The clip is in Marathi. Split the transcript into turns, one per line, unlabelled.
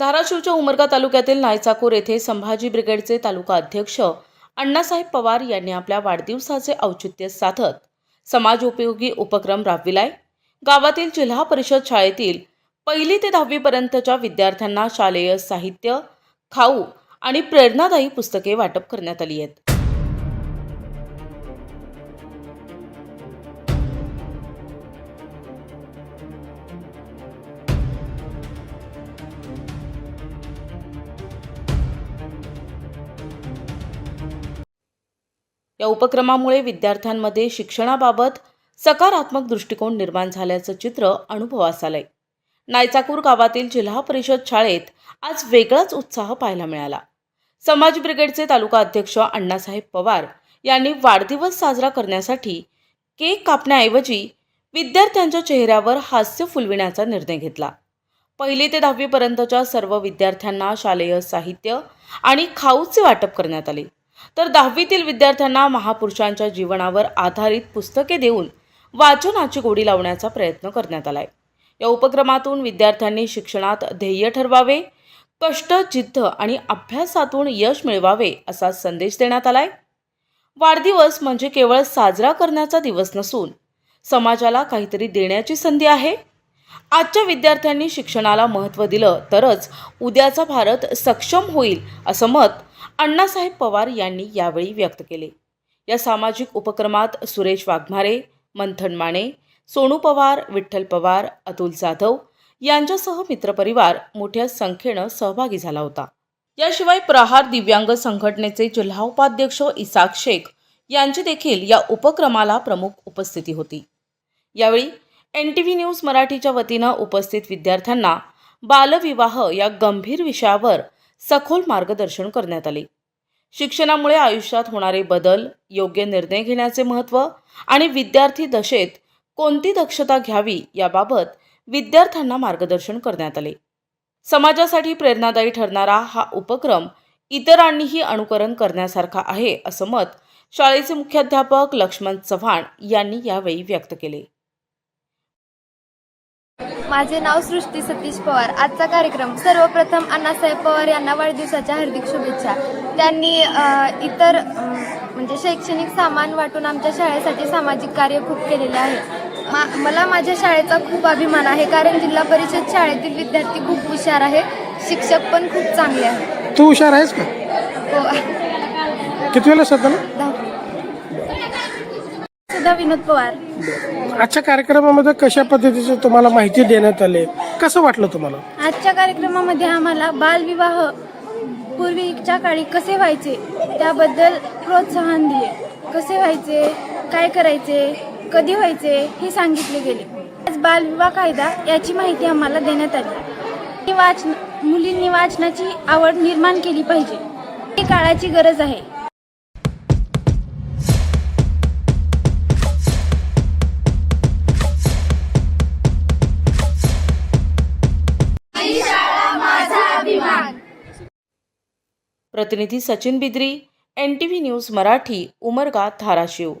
धाराशिवच्या उमरगा तालुक्यातील नायचाकूर येथे संभाजी ब्रिगेडचे तालुका अध्यक्ष अण्णासाहेब पवार यांनी आपल्या वाढदिवसाचे औचित्य साधत समाजोपयोगी उपक्रम राबविलाय. गावातील जिल्हा परिषद शाळेतील पहिली ते दहावीपर्यंतच्या विद्यार्थ्यांना शालेय साहित्य खाऊ आणि प्रेरणादायी पुस्तके वाटप करण्यात आली आहेत. या उपक्रमामुळे विद्यार्थ्यांमध्ये शिक्षणाबाबत सकारात्मक दृष्टिकोन निर्माण झाल्याचं चित्र अनुभवास आलंय नायचाकूर गावातील जिल्हा परिषद शाळेत आज वेगळाच उत्साह पाहायला मिळाला. समाज ब्रिगेडचे तालुका अध्यक्ष अण्णासाहेब पवार यांनी वाढदिवस साजरा करण्यासाठी केक कापण्याऐवजी विद्यार्थ्यांच्या चेहऱ्यावर हास्य फुलविण्याचा निर्णय घेतला. पहिली ते दहावीपर्यंतच्या सर्व विद्यार्थ्यांना शालेय साहित्य आणि खाऊचे वाटप करण्यात आले. तर दहावीतील विद्यार्थ्यांना महापुरुषांच्या जीवनावर आधारित पुस्तके देऊन वाचनाची गोडी लावण्याचा प्रयत्न करण्यात आला आहे या उपक्रमातून विद्यार्थ्यांनी शिक्षणात ध्येय ठरवावे कष्ट जिद्द आणि अभ्यासातून यश मिळवावे असा संदेश देण्यात आलाय. वाढदिवस म्हणजे केवळ साजरा करण्याचा दिवस नसून समाजाला काहीतरी देण्याची संधी आहे. आजच्या विद्यार्थ्यांनी शिक्षणाला महत्त्व दिलं तरच उद्याचा भारत सक्षम होईल असं मत अण्णासाहेब पवार यांनी यावेळी व्यक्त केले. या सामाजिक उपक्रमात सुरेश वाघमारे मंथन माने सोनू पवार विठ्ठल पवार अतुल जाधव यांच्यासह मित्रपरिवार मोठ्या संख्येनं सहभागी झाला होता. याशिवाय प्रहार दिव्यांग संघटनेचे जिल्हा उपाध्यक्ष इसाक शेख यांची देखील या उपक्रमाला प्रमुख उपस्थिती होती. यावेळी एन टी व्ही न्यूज मराठीच्या वतीनं उपस्थित विद्यार्थ्यांना बालविवाह या गंभीर विषयावर सखोल मार्गदर्शन करण्यात आले. शिक्षणामुळे आयुष्यात होणारे बदल योग्य निर्णय घेण्याचे महत्त्व आणि विद्यार्थी दशेत कोणती दक्षता घ्यावी याबाबत विद्यार्थ्यांना मार्गदर्शन करण्यात आले. समाजासाठी प्रेरणादायी ठरणारा हा उपक्रम इतरांनीही अनुकरण करण्यासारखा आहे असं मत शाळेचे मुख्याध्यापक लक्ष्मण चव्हाण यांनी यावेळी व्यक्त केले.
माझे नाव सृष्टी सतीश पवार. आजचा कार्यक्रम सर्वप्रथम अण्णासाहेब पवार यांना वाढदिवसाच्या हार्दिक शुभेच्छा. त्यांनी इतर म्हणजे शैक्षणिक सामान वाटून आमच्या शाळेसाठी सामाजिक कार्य खूप केलेले आहे. मा मला माझ्या शाळेचा खूप अभिमान आहे कारण जिल्हा परिषद शाळेतील विद्यार्थी खूप हुशार आहे शिक्षक पण खूप चांगले आहेत.
तू हुशार आहेस का?
हो.
किती वेळा सध्या
विनोद पवार.
आजच्या कार्यक्रमामध्ये कशा पद्धतीचं तुम्हाला माहिती देण्यात आली? कसं वाटलं तुम्हाला?
आजच्या कार्यक्रमामध्ये आम्हाला बालविवाह पूर्वीच्या काळी कसे व्हायचे त्याबद्दल प्रोत्साहन दिले. कसे व्हायचे? काय करायचे? कधी व्हायचे? हे सांगितले गेले. आज बालविवाह कायदा याची माहिती आम्हाला देण्यात आली. वाचन मुलींनी वाचनाची आवड निर्माण केली पाहिजे. ही काळाची गरज आहे.
प्रतिनिधी Sachin Bidri N T V news Marathi Umarga Dharashiv.